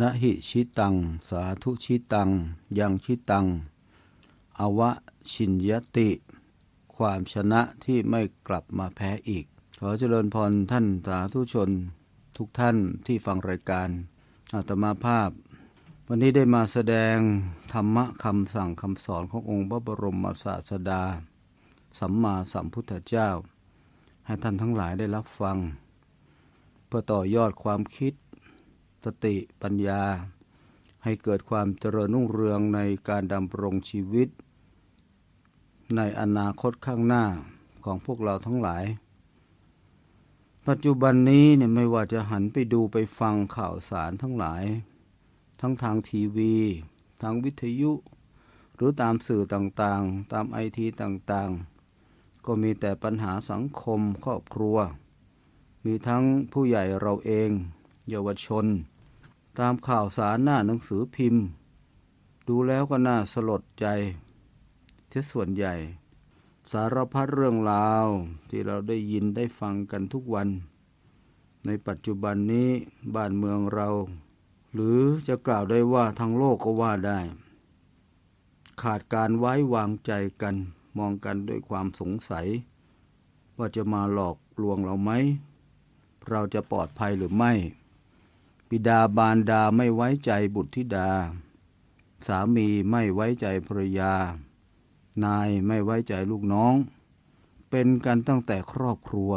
นะหิชิตัง สาธุชิตัง ยังชิตัง อวะชินยติ ความชนะที่ไม่กลับมาแพ้อีก ขอเจริญพรท่านสาธุชน ทุกท่านที่ฟังรายการอาตมาภาพ วันนี้ได้มาแสดงธรรมะคำสั่งคำสอนขององค์พระบรมศาสดา สัมมาสัมพุทธเจ้า ให้ท่านทั้งหลายได้รับฟัง เพื่อต่อยอดความคิด สติปัญญา ให้เกิดความเจริญรุ่งเรืองในการดำรงชีวิต ในอนาคตข้างหน้าของพวกเราทั้งหลาย ปัจจุบันนี้เนี่ยไม่ว่าจะหันไปดูไปฟังข่าวสารทั้งหลาย ทั้งทางทีวี ทางวิทยุ หรือตามสื่อต่างๆ ตามไอทีต่างๆ ก็มีแต่ปัญหาสังคมครอบครัวมีทั้งผู้ใหญ่เราเอง เยาวชน ตามข่าวสารหน้าหนังสือพิมพ์ ดูแล้วก็น่าสลดใจเสียส่วนใหญ่ สารพัดเรื่องราวที่เราได้ยินได้ฟังกันทุกวัน ในปัจจุบันนี้บ้านเมืองเรา หรือจะกล่าวได้ว่าทั้งโลกก็ว่าได้ ขาดการไว้วางใจกัน มองกันด้วยความสงสัย ว่าจะมาหลอกลวงเราไหม เราจะปลอดภัยหรือไม่ บิดาบารดาไม่ไว้ใจบุตรธิดา สามีไม่ไว้ใจภรรยา นายไม่ไว้ใจลูกน้อง เป็นกันตั้งแต่ครอบครัว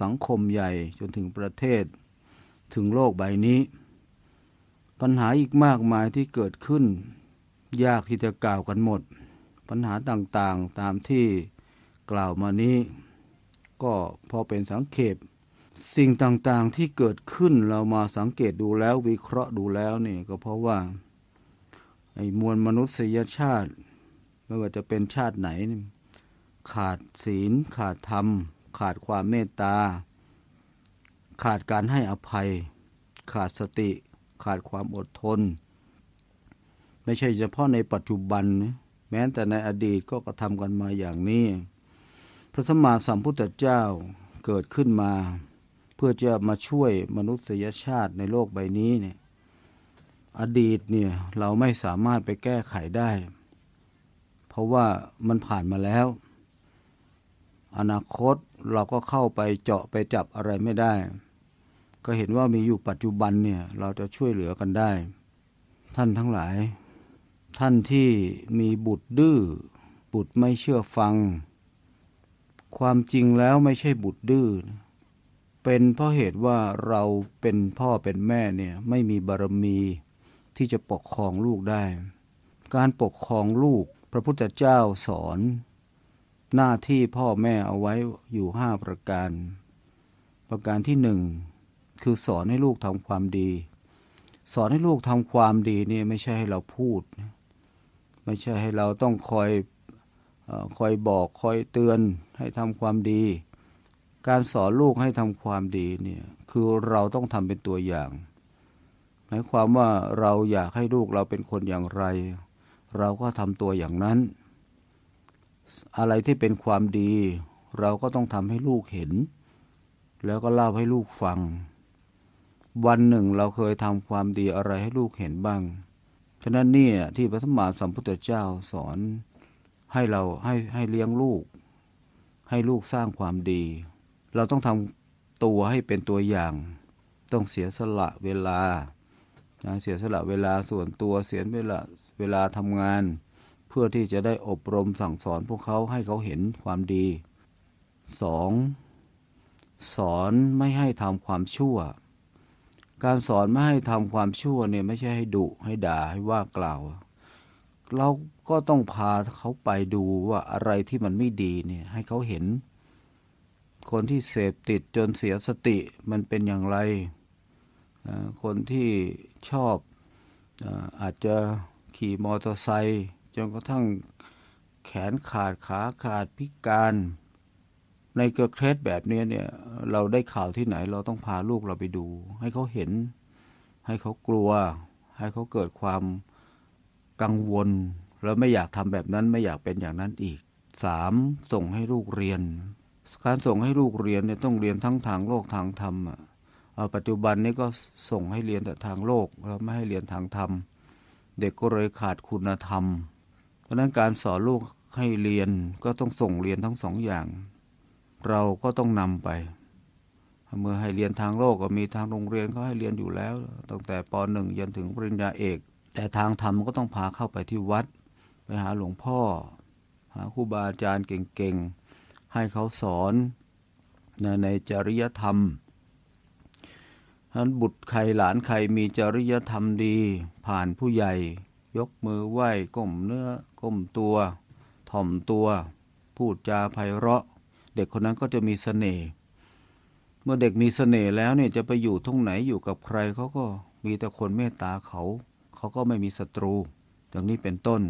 สังคมใหญ่จนถึงประเทศ ถึงโลกใบนี้ ปัญหาอีกมากมายที่เกิดขึ้น ยากที่จะกล่าวกันหมด ปัญหาต่างๆตามที่กล่าวมานี้ ก็พอเป็นสังเขป สิ่งต่างๆที่เกิดขึ้นเรามาสังเกตดูแล้ววิเคราะห์ดูแล้วนี่ก็เพราะว่าไอ้มวลมนุษยชาติ ไม่ว่าจะเป็นชาติไหน ขาดศีล ขาดธรรม ขาดความเมตตา ขาดการให้อภัย ขาดสติ ขาดความอดทน ไม่ใช่เฉพาะในปัจจุบัน แม้แต่ในอดีตก็กระทำกันมาอย่างนี้ พระสมมาสัมพุทธเจ้าเกิดขึ้นมา เพื่อจะมาช่วยมนุษยชาติในโลกใบนี้เนี่ยอดีตเนี่ยเราไม่สามารถไปแก้ไขได้ เพราะว่ามันผ่านมาแล้ว อนาคตเราก็เข้าไปเจาะไปจับอะไรไม่ได้ ก็เห็นว่ามีอยู่ปัจจุบันเนี่ยเราจะช่วยเหลือกันได้ ท่านทั้งหลาย ท่านที่มีบุตรดื้อบุตรไม่เชื่อฟัง ความจริงแล้วไม่ใช่บุตรดื้อ เป็นเพราะเหตุว่าเราเป็นพ่อเป็นแม่เนี่ยไม่มีบารมีที่จะปกครองลูกได้ การปกครองลูกพระพุทธเจ้าสอน หน้าที่พ่อแม่เอาไว้อยู่ห้าประการ ประการที่หนึ่งคือสอนให้ลูกทำความดี สอนให้ลูกทำความดีนี่ไม่ใช่ให้เราพูด ไม่ใช่ให้เราต้องคอยอคอยบอกคอยเตือนให้ทำความดี การสอนลูกให้ทำความดีเนี่ยคือเราต้องทำเป็นตัวอย่าง หมายความว่าเราอยากให้ลูกเราเป็นคนอย่างไร เราก็ทำตัวอย่างนั้น อะไรที่เป็นความดี เราก็ต้องทำให้ลูกเห็น แล้วก็เล่าให้ลูกฟัง วันหนึ่งเราเคยทำความดีอะไรให้ลูกเห็นบ้าง ฉะนั้นเนี่ยที่พระสมมาสัมพุทธเจ้าสอนให้เราให้ให้เลี้ยงลูก ให้ลูกสร้างความดี เราต้องทำตัวให้เป็นตัวอย่าง ต้องเสียสละเวลานะเสียสละเวลาส่วนตัวเสียเวลาเวลาทำงาน เพื่อที่จะได้อบรมสั่งสอนพวกเขาให้เขาเห็นความดีสองสอนไม่ให้ทำความชั่ว การสอนไม่ให้ทำความชั่วเนี่ยไม่ใช่ให้ดุให้ด่าให้ว่ากล่าว เราก็ต้องพาเขาไปดูว่าอะไรที่มันไม่ดีเนี่ยให้เขาเห็น คนที่เสพติดจนเสียสติมันเป็นอย่างไร คนที่ชอบอาจจะขี่มอเตอร์ไซค์จนกระทั่งแขนขาดขาขาดพิการในเกิดเคสแบบนี้เนี่ยเราได้ข่าวที่ไหนเราต้องพาลูกเราไปดู ให้เขาเห็น ให้เขากลัว ให้เขาเกิดความกังวล แล้วไม่อยากทำแบบนั้นไม่อยากเป็นอย่างนั้นอีกสามส่งให้ลูกเรียน การส่งให้ลูกเรียนเนี่ยต้องเรียนทั้งทางโลกทางธรรมอะปัจจุบันนี้ก็ส่งให้เรียนแต่ทางโลกแล้วไม่ให้เรียนทางธรรม เด็กก็เลยขาดคุณธรรม เพราะฉะนั้นการสอนลูกให้เรียนก็ต้องส่งเรียนทั้งสองอย่าง เราก็ต้องนำไป เมื่อให้เรียนทางโลกก็มีทางโรงเรียนเขาให้เรียนอยู่แล้ว ตั้งแต่ป .1 ยันถึงปริญญาเอก แต่ทางธรรมก็ต้องพาเข้าไปที่วัด ไปหาหลวงพ่อ หาครูบาอาจารย์เก่งๆ ให้เขาสอนในจริยธรรมฉะนั้นบุตรใครหลานใครมีจริยธรรมดี ผ่านผู้ใหญ่ ยกมือไหว้ก้มเนื้อก้มตัว ถ่อมตัว พูดจาไพเราะ เด็กคนนั้นก็จะมีเสน่ห์เมื่อเด็กมีเสน่ห์แล้วเนี่ยจะไปอยู่ทุ่งไหนอยู่กับใครเขาก็มีแต่คนเมตตาเขา เขาก็ไม่มีศัตรูอย่างนี้เป็นต้น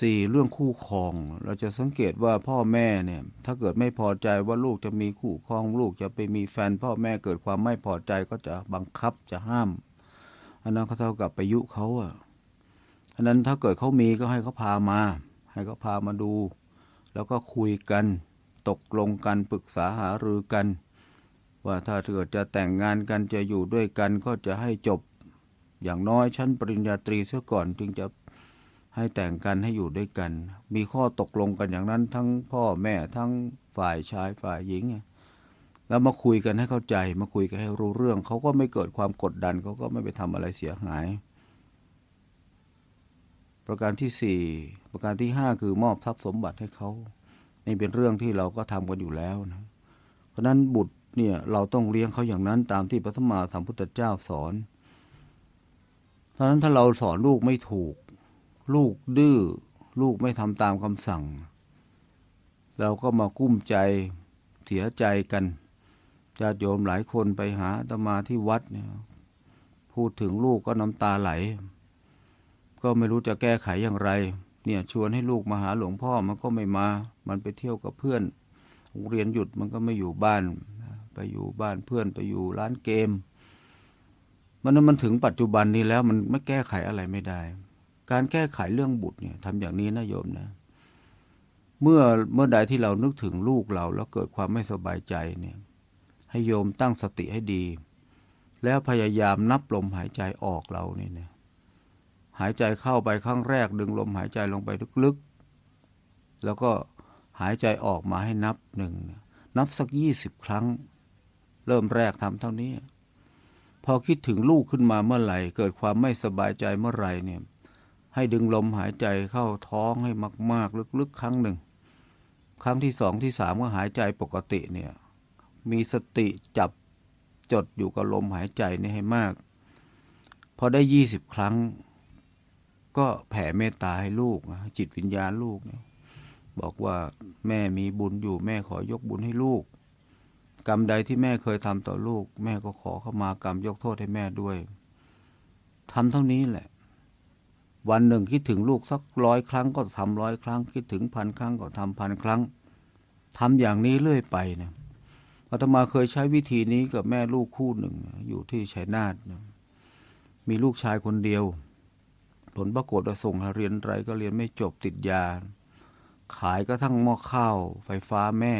สี่เรื่องคู่ครอง เราจะสังเกตว่าพ่อแม่เนี่ย ถ้าเกิดไม่พอใจว่าลูกจะมีคู่ครอง ลูกจะไปมีแฟน พ่อแม่เกิดความไม่พอใจก็จะบังคับจะห้าม อันนั้นก็เท่ากับไปยุเขาอะอันนั้นถ้าเกิดเขามีก็ให้เขาพามา ให้เขาพามาดู แล้วก็คุยกัน ตกลงกันปรึกษาหารือกัน ว่าถ้าเกิดจะแต่งงานกันจะอยู่ด้วยกันก็จะให้จบ อย่างน้อยชั้นปริญญาตรีเสียก่อนจึงจะ ให้แต่งกันให้อยู่ด้วยกัน มีข้อตกลงกันอย่างนั้น ทั้งพ่อแม่ทั้งฝ่ายชายฝ่ายหญิง แล้วมาคุยกันให้เข้าใจ มาคุยกันให้รู้เรื่อง เขาก็ไม่เกิดความกดดันเขาก็ไม่ไปทำอะไรเสียหาย ประการที่สี่ประการที่ห้าคือมอบทรัพย์สมบัติให้เขานี่เป็นเรื่องที่เราก็ทำกันอยู่แล้วนะ เพราะนั้นบุตรเนี่ยเราต้องเลี้ยงเขาอย่างนั้นตามที่พระธรรมาสัมพุทธเจ้าสอนเพราะนั้นถ้าเราสอนลูกไม่ถูก ลูกดื้อ ลูกไม่ทำตามคำสั่ง เราก็มากุ้มใจเสียใจกันญาติโยมหลายคนไปหาตมาที่วัดเนี่ยพูดถึงลูกก็น้ำตาไหล ก็ไม่รู้จะแก้ไขอย่างไร เนี่ยชวนให้ลูกมาหาหลวงพ่อมันก็ไม่มา มันไปเที่ยวกับเพื่อนโรงเรียนหยุดมันก็ไม่อยู่บ้าน ไปอยู่บ้านเพื่อนไปอยู่ร้านเกม มันนั้นมันถึงปัจจุบันนี้แล้วมันไม่แก้ไขอะไรไม่ได้ การแก้ไขเรื่องบุตรเนี่ยทำอย่างนี้นะโยมนะ เมื่อเมื่อใดที่เรานึกถึงลูกเราแล้วเกิดความไม่สบายใจเนี่ยให้โยมตั้งสติให้ดี แล้วพยายามนับลมหายใจออกเราเนี่ยนะหายใจเข้าไปครั้งแรก ดึงลมหายใจลงไปลึกๆ แล้วก็หายใจออกมาให้นับหนึ่งนับสักยี่สิบครั้ง เริ่มแรกทำเท่านี้ พอคิดถึงลูกขึ้นมาเมื่อไหร่ เกิดความไม่สบายใจเมื่อไหร่เนี่ย ให้ดึงลมหายใจเข้าท้องให้มาก ๆ ลึกๆ ครั้งหนึ่ง ครั้งที่สองที่สามก็หายใจปกติเนี่ย มีสติจับจดอยู่กับลมหายใจนี่ให้มาก พอได้ยี่สิบครั้ง ก็แผ่เมตตาให้ลูกจิตวิญญาณลูกเนี่ยบอกว่าแม่มีบุญอยู่แม่ขอยกบุญให้ลูก กรรมใดที่แม่เคยทำต่อลูก แม่ก็ขอเข้ามากรรมยกโทษให้แม่ด้วยทำเท่านี้แหละ วันหนึ่งคิดถึงลูกสักร้อยครั้งก็ทำร้อยครั้ง คิดถึงพันครั้งก็ทำพันครั้งทำอย่างนี้เรื่อยไปเนี่ยอาตมาเคยใช้วิธีนี้กับแม่ลูกคู่หนึ่ง อยู่ที่ชัยนาทมีลูกชายคนเดียว ผลปรากฏว่าส่งเรียนไรก็เรียนไม่จบติดยา ขายก็ทั้งหม้อข้าวไฟฟ้าแม่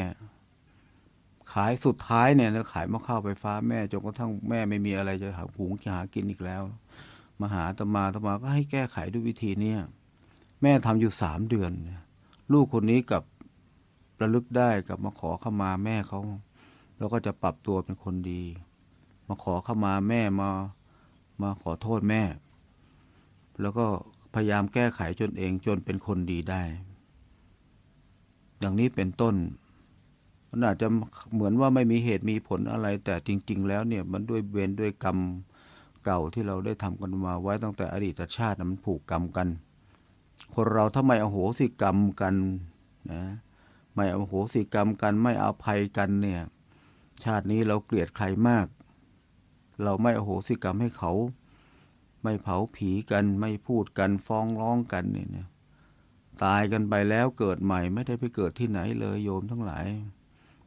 ขายสุดท้ายเนี่ยขายหม้อข้าวไฟฟ้าแม่จนกระทั่งแม่ไม่มีอะไรจะหาหุงหากินอีกแล้ว มาหาตมาตมาก็ให้แก้ไขด้วยวิธีเนี้ยแม่ทำอยู่สามเดือน ลูกคนนี้กับระลึกได้กับมาขอเข้ามาแม่เขา แล้วก็จะปรับตัวเป็นคนดี มาขอเข้ามาแม่มามาขอโทษแม่ แล้วก็พยายามแก้ไขจนเองจนเป็นคนดีได้ อย่างนี้เป็นต้นมันอาจจะเหมือนว่าไม่มีเหตุมีผลอะไร แต่จริง ๆ แล้วเนี่ยมันด้วยเวรด้วยกรรม เก่าที่เราได้ทำกันมาไว้ตั้งแต่อดีตชาติมันผูกกรรมกัน คนเราถ้าไม่อโหสิกรรมกันนะไม่อโหสิกรรมกันไม่อภัยกันเนี่ย ชาตินี้เราเกลียดใครมาก เราไม่อโหสิกรรมให้เขา ไม่เผาผีกันไม่พูดกันฟ้องร้องกันเนี่ยตายกันไปแล้วเกิดใหม่ไม่ได้ไปเกิดที่ไหนเลยโยมทั้งหลาย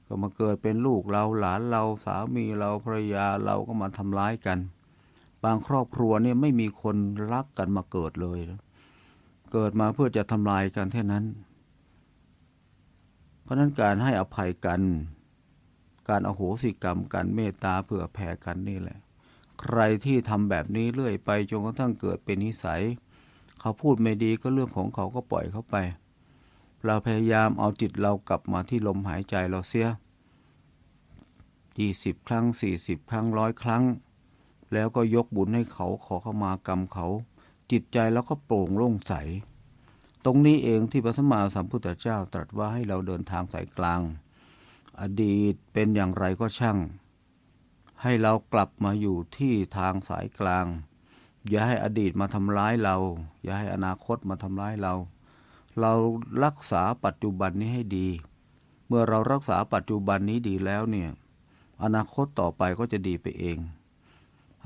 ก็มาเกิดเป็นลูกเราหลานเราสามีเราภรรยาเราก็มาทำร้ายกันางครอบครัวเนี่ยไม่มีคนรักกันมาเกิดเลยเกิดมาเพื่อจะทำลายกันแค่นั้น เพราะนั้นการให้อภัยกัน การอโหสิกรรมการเมตตาเผื่อแผ่กันนี่แหละ ใครที่ทำแบบนี้เรื่อยไปจนกระทั่งเกิดเป็นนิสัย เขาพูดไม่ดีก็เรื่องของเขาก็ปล่อยเขาไป เราพยายามเอาจิตเรากลับมาที่ลมหายใจเราเสียยี่สิบครั้งสี่สิบครั้งร้อยครั้ง แล้วก็ยกบุญให้เขาขอเข้ามากรรมเขา จิตใจเราก็โปร่งโล่งใส ตรงนี้เองที่พระสัมมาสัมพุทธเจ้าตรัสว่าให้เราเดินทางสายกลาง อดีตเป็นอย่างไรก็ช่าง ให้เรากลับมาอยู่ที่ทางสายกลาง อย่าให้อดีตมาทำร้ายเรา อย่าให้อนาคตมาทำร้ายเรา เรารักษาปัจจุบันนี้ให้ดี เมื่อเรารักษาปัจจุบันนี้ดีแล้วเนี่ยอนาคตต่อไปก็จะดีไปเอง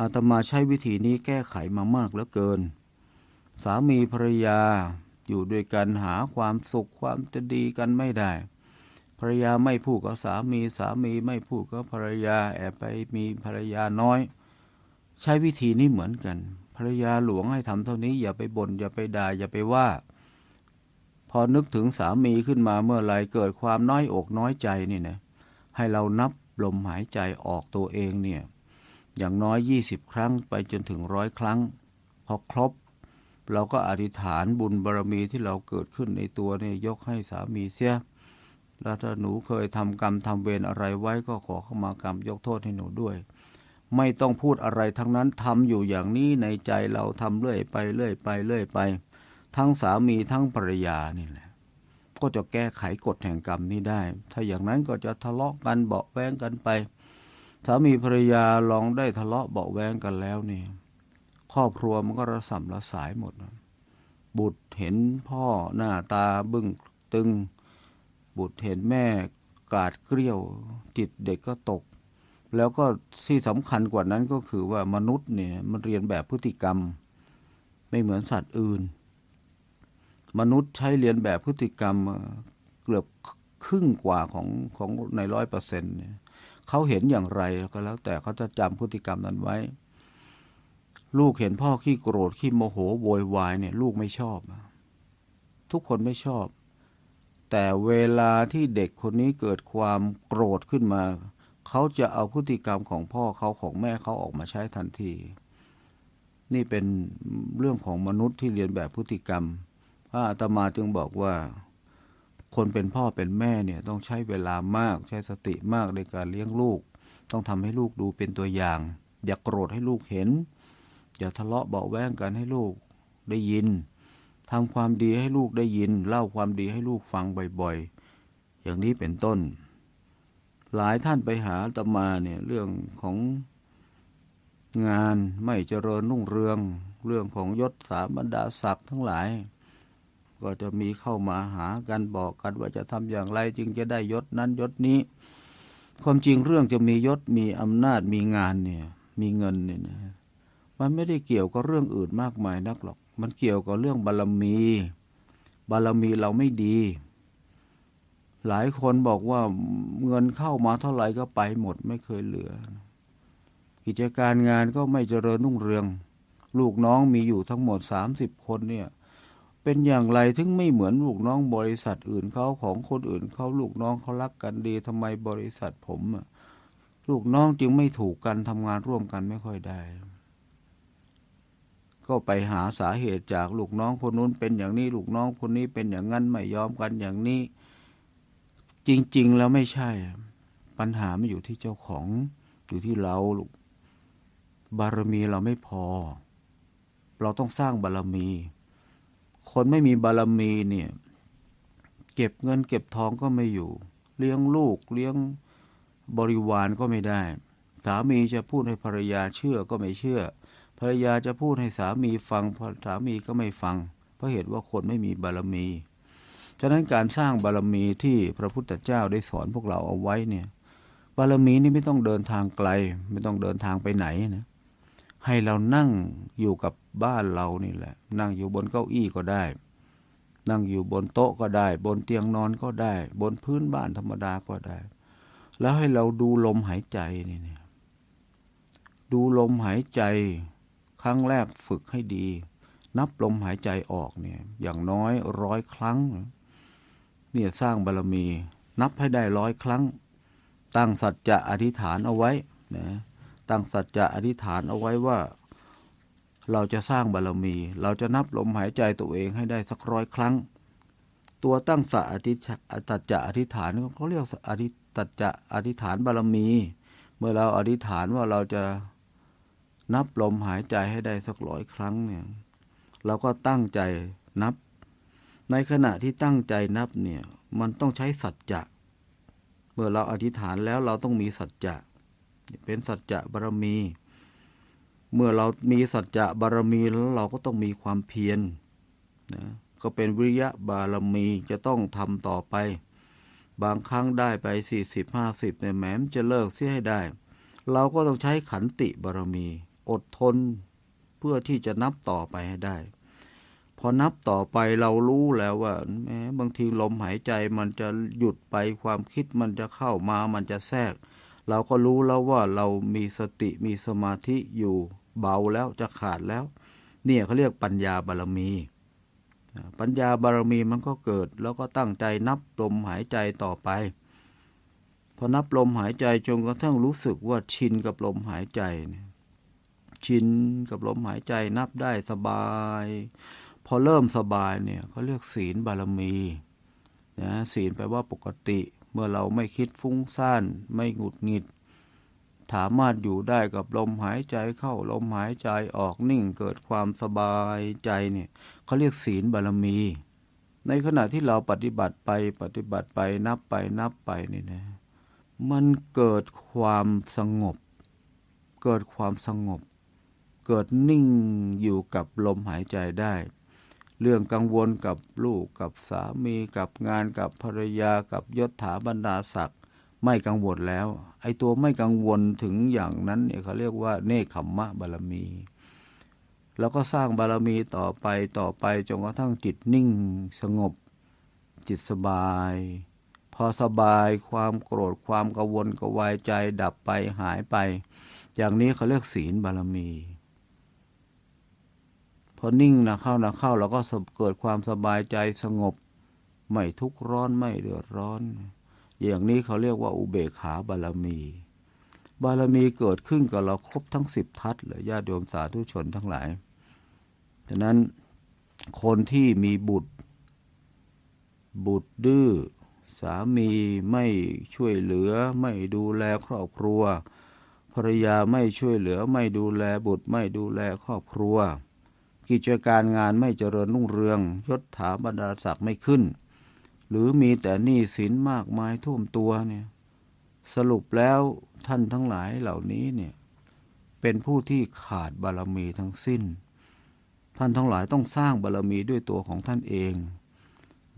อาตมาใช้วิธีนี้แก้ไขมามากเหลือเกิน สามีภรรยาอยู่ด้วยกันหาความสุขความจะดีกันไม่ได้ภรรยาไม่พูดกับสามีสามีไม่พูดกับภรรยาแอบไปมีภรรยาน้อย ใช้วิธีนี้เหมือนกัน ภรรยาหลวงให้ทำเท่านี้อย่าไปบน่นอย่าไปด่าอย่าไปว่า พอนึกถึงสามีขึ้นมาเมื่อไรเกิดความน้อยอกน้อยใจนี่นะให้เรานับลมหายใจออกตัวเองเนี่ย อย่างน้อย 20 ครั้งไปจนถึงร้อยครั้ง พอครบ เราก็อธิษฐานบุญบารมีที่เราเกิดขึ้นในตัวเนี่ยยกให้สามีเสียแล้วถ้าหนูเคยทำกรรมทำเวรอะไรไว้ก็ขอเข้ามากรรมยกโทษให้หนูด้วย ไม่ต้องพูดอะไรทั้งนั้นทำอยู่อย่างนี้ในใจเราทำเรื่อยไปเรื่อยไปเรื่อยไป ทั้งสามีทั้งภรรยานี่แหละก็จะแก้ไขกฎแห่งกรรมนี้ได้ ถ้าอย่างนั้นก็จะทะเลาะกันเบาะแว้งกันไป สามีภรรยาลองได้ทะเลาะเบาแวงกันแล้วนี่ครอบครัวมันก็ระส่ำระสายหมด บุตรเห็นพ่อหน้าตาบึ้งตึง บุตรเห็นแม่กาดเกลี้ยว จิตเด็กก็ตก แล้วก็ที่สำคัญกว่านั้นก็คือว่ามนุษย์เนี่ยมันเรียนแบบพฤติกรรม ไม่เหมือนสัตว์อื่น มนุษย์ใช้เรียนแบบพฤติกรรมเอ่อเกือบครึ่งกว่าของของในร้อยเปอร์เซ็นต์เนี่ย เขาเห็นอย่างไรก็แล้ว แต่เขาจะจำพฤติกรรมนั้นไว้ ลูกเห็นพ่อขี้โกรธขี้โมโหโวยวายเนี่ย ลูกไม่ชอบ ทุกคนไม่ชอบ แต่เวลาที่เด็กคนนี้เกิดความโกรธขึ้นมา เขาจะเอาพฤติกรรมของพ่อเขาของแม่เขาออกมาใช้ทันที นี่เป็นเรื่องของมนุษย์ที่เรียนแบบพฤติกรรมพระอาตมาจึงบอกว่า คนเป็นพ่อเป็นแม่เนี่ยต้องใช้เวลามากใช้สติมากในการเลี้ยงลูก ต้องทำให้ลูกดูเป็นตัวอย่าง อย่ากโกรธให้ลูกเห็น อย่าทะเลาะเบาแวงกันให้ลูกได้ยินทำความดีให้ลูกได้ยิน เล่าความดีให้ลูกฟังบ่อยๆ อย่างนี้เป็นต้น หลายท่านไปหาตมาเนี่ยเรื่องของงานไม่เจริญรุ่งเรือง เรื่องของยศสาบรรดาศักดิ์ทั้งหลาย ก็จะมีเข้ามาหากันบอกกันว่าจะทำอย่างไรจึงจะได้ยศนั้นยศนี้ ความจริงเรื่องจะมียศมีอำนาจมีงานเนี่ยมีเงินเนี่ยนะมันไม่ได้เกี่ยวกับเรื่องอื่นมากมายนักหรอก มันเกี่ยวกับเรื่องบารมี บารมีเราไม่ดี หลายคนบอกว่าเงินเข้ามาเท่าไหร่ก็ไปหมดไม่เคยเหลือ กิจการงานก็ไม่เจริญรุ่งเรือง ลูกน้องมีอยู่ทั้งหมดสามสิบคนเนี่ย เป็นอย่างไรถึงไม่เหมือนลูกน้องบริษัทอื่นเขาของคนอื่นเขาลูกน้องเขารักกันดีทำไมบริษัทผมอะลูกน้องจึงไม่ถูกกันทำงานร่วมกันไม่ค่อยได้ ก็ไปหาสาเหตุจากลูกน้องคนนู้นเป็นอย่างนี้ลูกน้องคนนี้เป็นอย่างนั้นไม่ยอมกันอย่างนี้ จริง ๆ แล้วไม่ใช่ ปัญหาไม่อยู่ที่เจ้าของอยู่ที่เราลูกบารมีเราไม่พอ เราต้องสร้างบารมี คนไม่มีบารมีเนี่ย เก็บเงินเก็บทองก็ไม่อยู่ เลี้ยงลูกเลี้ยงบริวารก็ไม่ได้สามีจะพูดให้ภรรยาเชื่อก็ไม่เชื่อ ภรรยาจะพูดให้สามีฟังสามีก็ไม่ฟัง เพราะเหตุว่าคนไม่มีบารมี ฉะนั้นการสร้างบารมีที่พระพุทธเจ้าได้สอนพวกเราเอาไว้เนี่ย บารมีนี่ไม่ต้องเดินทางไกล ไม่ต้องเดินทางไปไหนนะ ให้เรานั่งอยู่กับ บ้านเรานี่แหละ นั่งอยู่บนเก้าอี้ก็ได้ นั่งอยู่บนโต๊ะก็ได้ บนเตียงนอนก็ได้ บนพื้นบ้านธรรมดาก็ได้ แล้วให้เราดูลมหายใจนี่เนี่ยดูลมหายใจ ครั้งแรกฝึกให้ดี นับลมหายใจออกเนี่ย อย่างน้อยร้อยครั้ง เนี่ยสร้างบารมี นับให้ได้ร้อยครั้ง ตั้งสัจจะอธิษฐานเอาไว้นะตั้งสัจจะอธิษฐานเอาไว้ว่า เราจะสร้างบารมี เราจะนับลมหายใจตัวเองให้ได้สักร้อยครั้ง ตัวตั้งสัจอธิตัจจะอธิษฐานเขาเรียกอธิตัจจะอธิษฐานบารมี เมื่อเราอธิษฐานว่าเราจะนับลมหายใจให้ได้สักร้อยครั้งเนี่ย เราก็ตั้งใจนับ ในขณะที่ตั้งใจนับเนี่ย มันต้องใช้สัจจะ เมื่อเราอธิษฐานแล้วเราต้องมีสัจจะ เป็นสัจจะบารมี เมื่อเรามีสัจจะบารมีแล้วเราก็ต้องมีความเพียรนะก็เป็นวิริยะบารมีจะต้องทำต่อไป บางครั้งได้ไปสี่สิบห้าสิบเนี่ยแหมมจะเลิกเสียให้ได้ เราก็ต้องใช้ขันติบารมี อดทนเพื่อที่จะนับต่อไปให้ได้ พอนับต่อไปเรารู้แล้วว่าแม้บางทีลมหายใจมันจะหยุดไปความคิดมันจะเข้ามามันจะแทรก เราก็รู้แล้วว่าเรามีสติมีสมาธิอยู่ เบาแล้วจะขาดแล้ว เนี่ยเขาเรียกปัญญาบารมี ปัญญาบารมีมันก็เกิด แล้วก็ตั้งใจนับลมหายใจต่อไปพอนับลมหายใจจนกระทั่งรู้สึกว่าชินกับลมหายใจชินกับลมหายใจนับได้สบาย พอเริ่มสบายเนี่ยเขาเรียกศีลบารมีนะศีลแปลว่าปกติ เมื่อเราไม่คิดฟุ้งซ่านไม่หงุดหงิด สามารถอยู่ได้กับลมหายใจเข้าลมหายใจออกนิ่งเกิดความสบายใจเนี่ยเขาเรียกศีลบารมี ในขณะที่เราปฏิบัติไปปฏิบัติไปนับไปนับไปนี่นะ มันเกิดความสงบ เกิดความสงบ เกิดนิ่งอยู่กับลมหายใจได้ เรื่องกังวลกับลูกกับสามีกับงานกับภรรยากับยศถาบรรดาศักดิ์ ไม่กังวลแล้ว ไอ้ตัวไม่กังวลถึงอย่างนั้นเนี่ยเขาเรียกว่าเนคขมมะบารมี แล้วก็สร้างบารมีต่อไปต่อไปจนกระทั่งจิตนิ่งสงบ จิตสบาย พอสบายความโกรธความกังวลกวายใจดับไปหายไป อย่างนี้เขาเรียกศีลบารมี พอนิ่งนะเข้านะเข้าเราก็เกิดความสบายใจสงบ ไม่ทุกข์ร้อนไม่เดือดร้อน อย่างนี้เขาเรียกว่าอุเบกขาบารมี บารมีเกิดขึ้นกับเราครบทั้งสิบทัศเลยญาติโยมสาธุชนทั้งหลายฉะนั้นคนที่มีบุตร บุตรดื้อสามีไม่ช่วยเหลือ ไม่ดูแลครอบครัว ภรรยาไม่ช่วยเหลือ ไม่ดูแลบุตรไม่ดูแลครอบครัว กิจการงานไม่เจริญรุ่งเรืองยศถาบรรดาศักดิ์ไม่ขึ้น หรือมีแต่หนี้สินมากมายท่วมตัวเนี่ยสรุปแล้วท่านทั้งหลายเหล่านี้เนี่ยเป็นผู้ที่ขาดบารมีทั้งสิ้น ท่านทั้งหลายต้องสร้างบารมีด้วยตัวของท่านเอง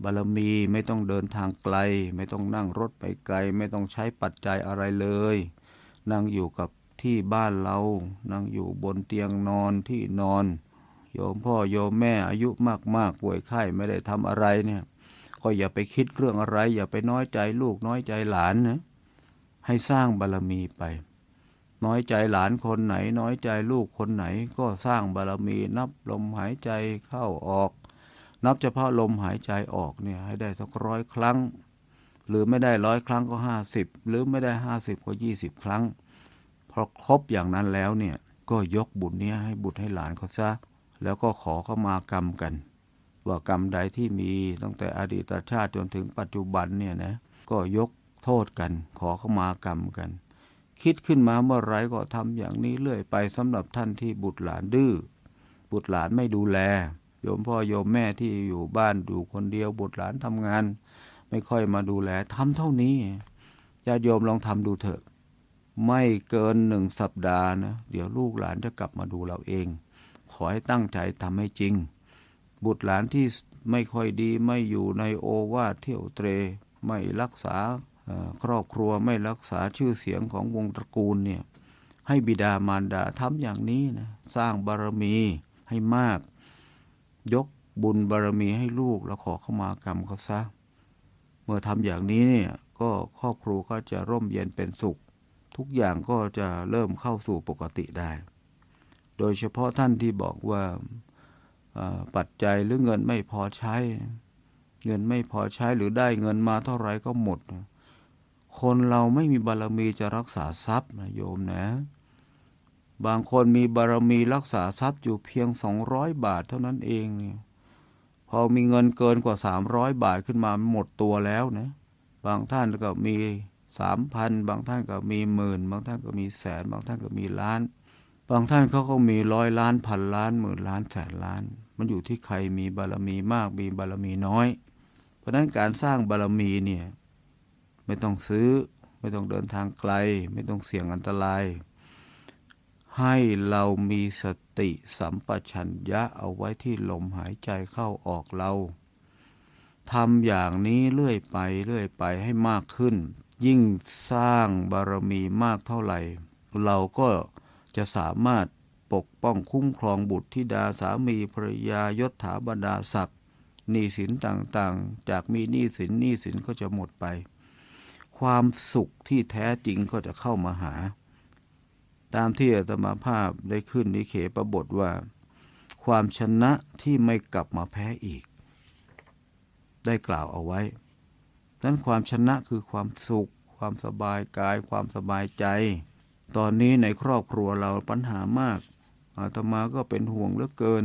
บารมีไม่ต้องเดินทางไกล ไม่ต้องนั่งรถไปไกล ไม่ต้องใช้ปัจจัยอะไรเลย นั่งอยู่กับที่บ้านเรา นั่งอยู่บนเตียงนอนที่นอน โยมพ่อโยมแม่อายุมากๆป่วยไข้ไม่ได้ทำอะไรเนี่ย ก็อย่าไปคิดเรื่องอะไร อย่าไปน้อยใจลูกน้อยใจหลานนะให้สร้างบารมีไป น้อยใจหลานคนไหน น้อยใจลูกคนไหน ก็สร้างบารมีนับลมหายใจเข้าออก นับเฉพาะลมหายใจออกเนี่ยให้ได้สักร้อยครั้ง หรือไม่ได้ร้อยครั้งก็ห้าสิบหรือไม่ได้ห้าสิบก็ยี่สิบครั้งพอครบอย่างนั้นแล้วเนี่ยก็ยกบุญนี้ให้บุตรให้หลานเขาซะแล้วก็ขอเข้ามากรรมกัน ว่ากรรมใดที่มีตั้งแต่อดีตชาติจนถึงปัจจุบันเนี่ยนะก็ยกโทษกัน ขอเข้ามากรรมกัน คิดขึ้นมาเมื่อไรก็ทำอย่างนี้เรื่อยไปสำหรับท่านที่บุตรหลานดื้อบุตรหลานไม่ดูแล โยมพ่อโยมแม่ที่อยู่บ้านอยู่คนเดียวบุตรหลานทำงาน ไม่ค่อยมาดูแลทำเท่านี้ญาติโยมลองทำดูเถอะ ไม่เกินหนึ่งสัปดาห์นะเดี๋ยวลูกหลานจะกลับมาดูเราเอง ขอให้ตั้งใจทำให้จริง บุตรหลานที่ไม่ค่อยดีไม่อยู่ในโอวาทเที่ยวเตร ไม่รักษาครอบครัวไม่รักษาชื่อเสียงของวงตระกูลเนี่ยให้บิดามารดาทำอย่างนี้นะสร้างบารมีให้มาก ยกบุญบารมีให้ลูกแล้วขอเข้ามากรรมเขาซะเมื่อทำอย่างนี้เนี่ยก็ครอบครัวก็จะร่มเย็นเป็นสุข ทุกอย่างก็จะเริ่มเข้าสู่ปกติได้ โดยเฉพาะท่านที่บอกว่า ปัจจัยหรือเงินไม่พอใช้ เงินไม่พอใช้หรือได้เงินมาเท่าไรก็หมด คนเราไม่มีบารมีจะรักษาทรัพย์นะโยมนะ บางคนมีบารมีรักษาทรัพย์อยู่เพียงสองร้อยบาทเท่านั้นเองเนี่ยพอมีเงินเกินกว่าสามร้อยบาทขึ้นมาหมดตัวแล้วนะบางท่านก็มีสามพันบางท่านก็มีหมื่น บางท่านก็มีแสน บางท่านก็มีล้าน บางท่านเขาก็มีร้อยล้านพันล้านหมื่นล้านแสนล้าน มันอยู่ที่ใครมีบารมีมากมีบารมีน้อย เพราะนั้นการสร้างบารมีเนี่ยไม่ต้องซื้อ ไม่ต้องเดินทางไกล ไม่ต้องเสี่ยงอันตราย ให้เรามีสติสัมปชัญญะเอาไว้ที่ลมหายใจเข้าออกเราทำอย่างนี้เรื่อยไปเรื่อยไปให้มากขึ้น ยิ่งสร้างบารมีมากเท่าไหร่ เราก็จะสามารถ ปกป้องคุ้มครองบุตรธิดาสามีภรรยายศถาบรรดาศักดิ์หนี้สินต่างๆ จากมีหนี้สินหนี้สินก็จะหมดไป ความสุขที่แท้จริงก็จะเข้ามาหา ตามที่อาตมาภาพได้ขึ้นนิเขปบทว่า ความชนะที่ไม่กลับมาแพ้อีก ได้กล่าวเอาไว้นั้นความชนะคือความสุข ความสบายกาย ความสบายใจ ตอนนี้ในครอบครัวเราปัญหามาก อาตมาก็เป็นห่วงเหลือเกิน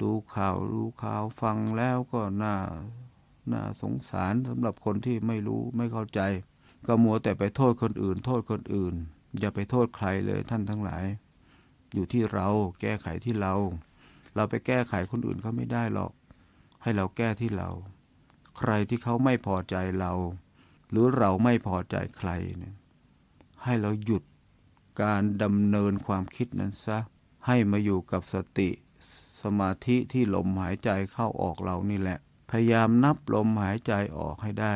ดูข่าวดูข่าวฟังแล้วก็น่าน่าสงสารสำหรับคนที่ไม่รู้ไม่เข้าใจ ก็มัวแต่ไปโทษคนอื่น โทษคนอื่น อย่าไปโทษใครเลยท่านทั้งหลาย อยู่ที่เราแก้ไขที่เรา เราไปแก้ไขคนอื่นเขาไม่ได้หรอก ให้เราแก้ที่เรา ใครที่เขาไม่พอใจเรา หรือเราไม่พอใจใครเนี่ยให้เราหยุด การดำเนินความคิดนั้นซะ ให้มาอยู่กับสติ สมาธิที่ลมหายใจเข้าออกเรานี่แหละ พยายามนับลมหายใจออกให้ได้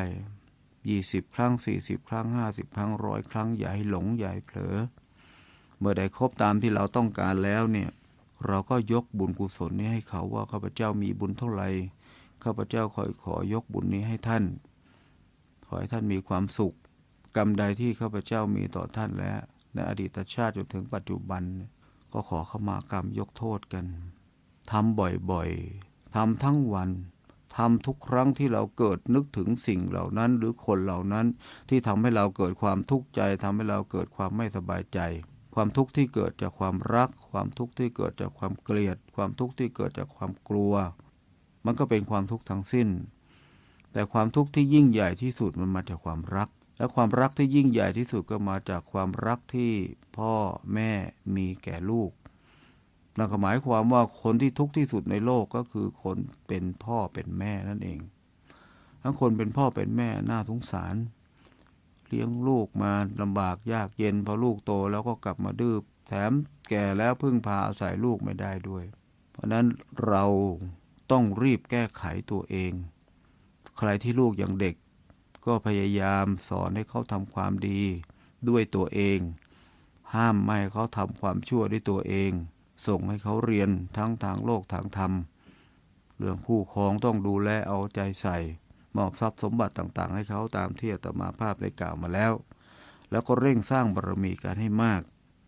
ยี่สิบครั้งสี่สิบครั้งห้าสิบครั้งร้อยครั้งอย่าให้หลงอย่าให้เผลอ เมื่อได้ครบตามที่เราต้องการแล้วเนี่ยเราก็ยกบุญกุศลนี้ให้เขาว่าข้าพเจ้ามีบุญเท่าไหร่ข้าพเจ้าขอยขอยกบุญนี้ให้ท่าน ขอให้ท่านมีความสุข กรรมใดที่ข้าพเจ้ามีต่อท่านแล้ว ในอดีตชาติจนถึงปัจจุบัน ก็ขอขมากรรมยกโทษกันทำบ่อยๆทำทั้งวันทำทุกครั้งที่เราเกิดนึกถึงสิ่งเหล่านั้น หรือคนเหล่านั้นที่ทำให้เราเกิดความทุกข์ใจทำให้เราเกิดความไม่สบายใจ ความทุกข์ที่เกิดจากความรัก ความทุกข์ที่เกิดจากความเกลียด ความทุกข์ที่เกิดจากความกลัว มันก็เป็นความทุกข์ทั้งสิ้น แต่ความทุกข์ที่ยิ่งใหญ่ที่สุดมันมาจากความรัก และความรักที่ยิ่งใหญ่ที่สุดก็มาจากความรักที่พ่อแม่มีแก่ลูกนั่นก็หมายความว่าคนที่ทุกข์ที่สุดในโลกก็คือคนเป็นพ่อเป็นแม่นั่นเอง ทั้งคนเป็นพ่อเป็นแม่น่าสงสาร เลี้ยงลูกมาลำบากยากเย็นพอลูกโตแล้วก็กลับมาดื้อแถมแก่แล้วพึ่งพาอาศัยลูกไม่ได้ด้วย เพราะนั้นเราต้องรีบแก้ไขตัวเอง ใครที่ลูกยังเด็ก ก็พยายามสอนให้เขาทำความดีด้วยตัวเอง ห้ามไม่ให้เขาทำความชั่วด้วยตัวเอง ส่งให้เขาเรียนทั้งทางโลกทางธรรม เรื่องคู่ครองต้องดูแลเอาใจใส่ มอบทรัพย์สมบัติต่างๆ ให้เขาตามที่อาตมาภาพได้กล่าวมาแล้ว แล้วก็เร่งสร้างบารมีกันให้มาก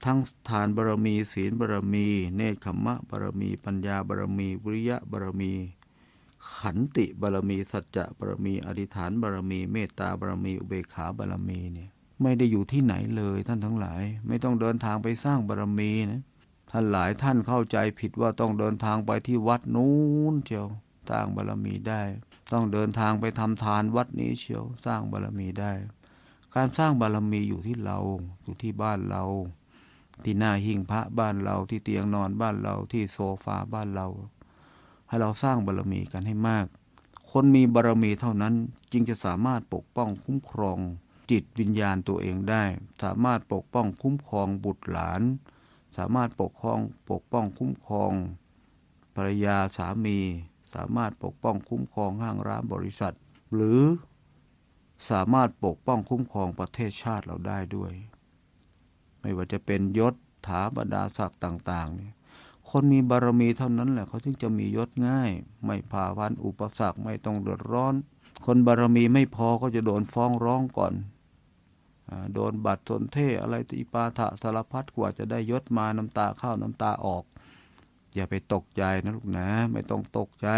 ทั้งทานบารมีศีลบารมี เนคขมมะบารมี ปัญญาบารมีวิริยะบารมี ขันติบารมี สัจจะบารมี อธิษฐานบารมี เมตตาบารมี อุเบกขาบารมีเนี่ยไม่ได้อยู่ที่ไหนเลยท่านทั้งหลาย ไม่ต้องเดินทางไปสร้างบารมีนะท่านหลายท่านเข้าใจผิดว่าต้องเดินทางไปที่วัดนู้นเชียวสร้างบารมีได้ ต้องเดินทางไปทำทานวัดนี้เชียวสร้างบารมีได้ การสร้างบารมีอยู่ที่เราอยู่ที่บ้านเรา ที่หน้าหิ้งพระบ้านเราที่เตียงนอนบ้านเราที่โซฟาบ้านเรา ให้เราสร้างบารมีกันให้มาก คนมีบารมีเท่านั้นจึงจะสามารถปกป้องคุ้มครอง จิตวิญญาณตัวเองได้ สามารถปกป้องคุ้มครองบุตรหลาน สามารถปกครองปกป้องคุ้มครองภรรยาสามี สามารถปกป้องคุ้มครองห้างร้านบริษัท หรือสามารถปกป้องคุ้มครองประเทศชาติเราได้ด้วย ไม่ว่าจะเป็นยศถาบรรดาศักดิ์ต่างๆเนี่ย คนมีบารมีเท่านั้นแหละเขาถึงจะมียศง่าย ไม่ผ่าพันอุปสรรคไม่ต้องเดือดร้อน คนบารมีไม่พอก็จะโดนฟ้องร้องก่อนโดนบัตรสนเทอะไรตีปาถะสารพัดกว่าจะได้ยศมาน้ำตาเข้าน้ำตาออก อย่าไปตกใจนะลูกนะ ไม่ต้องตกใจ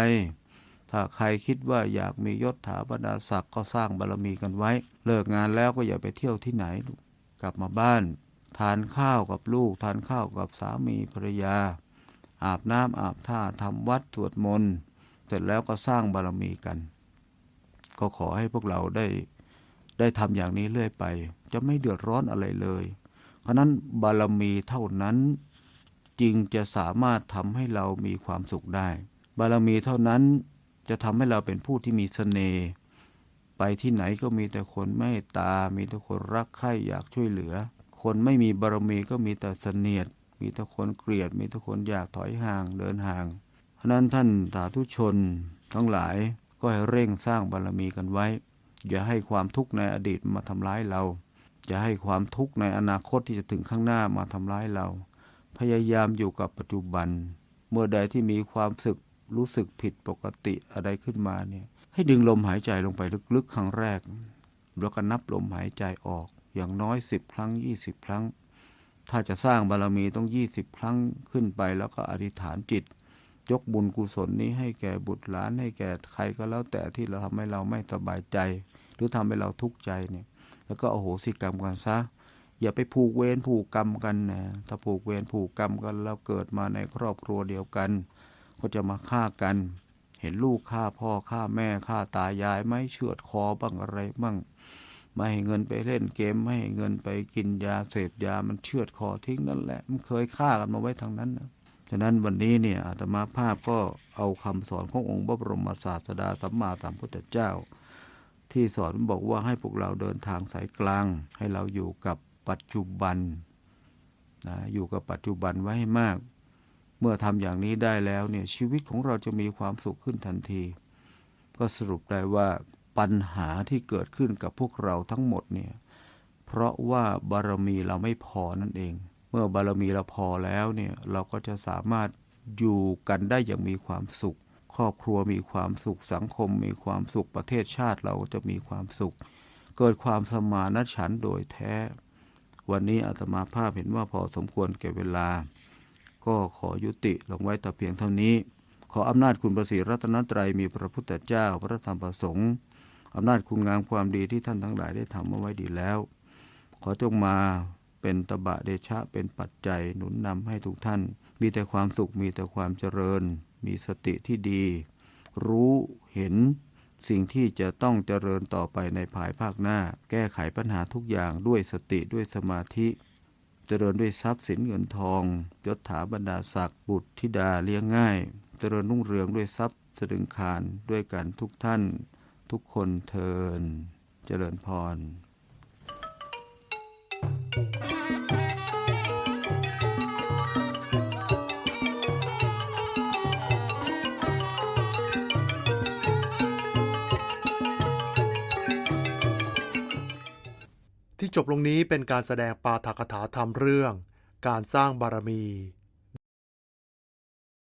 ถ้าใครคิดว่าอยากมียศถาบรรดาศักดิ์ก็สร้างบารมีกันไว้ เลิกงานแล้วก็อย่าไปเที่ยวที่ไหนลูกกลับมาบ้าน ทานข้าวกับลูก ทานข้าวกับสามีภรรยา อาบน้ำอาบท่าทำวัดสวดมนต์เสร็จแล้วก็สร้างบารมีกัน ก็ขอให้พวกเราได้ได้ทำอย่างนี้เรื่อยไป จะไม่เดือดร้อนอะไรเลย เพราะนั้นบารมีเท่านั้นจึงจะสามารถทำให้เรามีความสุขได้ บารมีเท่านั้นจะทำให้เราเป็นผู้ที่มีเสน่ห์ไปที่ไหนก็มีแต่คนเมตตา มีแต่คนรักใคร่อยากช่วยเหลือ คนไม่มีบารมีก็มีแต่เสนียด มีแต่คนเกลียด มีแต่คนอยากถอยห่างเดินห่าง เพราะนั้นท่านสาธุชนทั้งหลายก็ให้เร่งสร้างบารมีกันไว้ อย่าให้ความทุกข์ในอดีตมาทำร้ายเรา อย่าให้ความทุกข์ในอนาคตที่จะถึงข้างหน้ามาทำร้ายเรา พยายามอยู่กับปัจจุบัน เมื่อใดที่มีความสึกรู้สึกผิดปกติอะไรขึ้นมาเนี่ยให้ดึงลมหายใจลงไปลึกๆ ครั้งแรก แล้วก็นับลมหายใจออกอย่างน้อยสิบครั้งยี่สิบครั้ง ถ้าจะสร้างบารมีต้องยี่สิบครั้งขึ้นไป แล้วก็อธิษฐานจิต ยกบุญกุศลนี้ให้แก่บุตรหลานให้แก่ใครก็แล้วแต่ที่เราทำให้เราไม่สบายใจ หรือทำให้เราทุกข์ใจเนี่ย แล้วก็โอโหสิกรรมกันซะอย่าไปผูกเวรผูกกรรมกันนะถ้าผูกเวรผูกกรรมกันแล้วเกิดมาในครอบครัวเดียวกัน ก็จะมาฆ่ากัน เห็นลูกฆ่าพ่อฆ่าแม่ฆ่าตายายไม่เชือดคอบ้างอะไรบ้าง ไม่ให้เงินไปเล่นเกม ไม่ให้เงินไปกินยาเสพยามันเชือดคอทิ้งนั่นแหละ มันเคยฆ่ากันมาไว้ทางนั้นนะฉะนั้นวันนี้เนี่ยอาตมาภาพก็เอาคำสอนขององค์พระบรมศาสดาสัมมาสัมพุทธเจ้า ที่สอนบอกว่าให้พวกเราเดินทางสายกลาง ให้เราอยู่กับปัจจุบันนะอยู่กับปัจจุบันไว้ให้มาก เมื่อทำอย่างนี้ได้แล้วเนี่ยชีวิตของเราจะมีความสุขขึ้นทันที ก็สรุปได้ว่า ปัญหาที่เกิดขึ้นกับพวกเราทั้งหมดเนี่ยเพราะว่าบารมีเราไม่พอนั่นเอง เมื่อบารมีเราพอแล้วเนี่ยเราก็จะสามารถอยู่กันได้อย่างมีความสุข ครอบครัวมีความสุขสังคมมีความสุขประเทศชาติเราจะมีความสุข เกิดความสมานฉันท์โดยแท้ วันนี้อาตมาภาพเห็นว่าพอสมควรแก่เวลา ก็ขอยุติลงไว้แต่เพียงเท่านี้ ขออำนาจคุณประสิทธิ์รัตนตรัยมีพระพุทธเจ้าพระธรรมประสงค์ อำนาจคุณงามความดีที่ท่านทั้งหลายได้ทำมาไว้ดีแล้ว ขอจงมาเป็นตบะเดชะเป็นปัจจัยหนุนนำให้ทุกท่าน มีแต่ความสุขมีแต่ความเจริญ มีสติที่ดี รู้เห็นสิ่งที่จะต้องเจริญต่อไปในภายภาคหน้า แก้ไขปัญหาทุกอย่างด้วยสติด้วยสมาธิ เจริญด้วยทรัพย์สินเงินทองยศถาบรรดาศักดิ์บุตรธิดาเลี้ยงง่าย เจริญรุ่งเรืองด้วยทรัพย์สดึงคารด้วยกันทุกท่าน ทุกคนเทินเจริญพรที่จบลงนี้เป็นการแสดงปาฐกถาธรรมเรื่อง การสร้างบารมี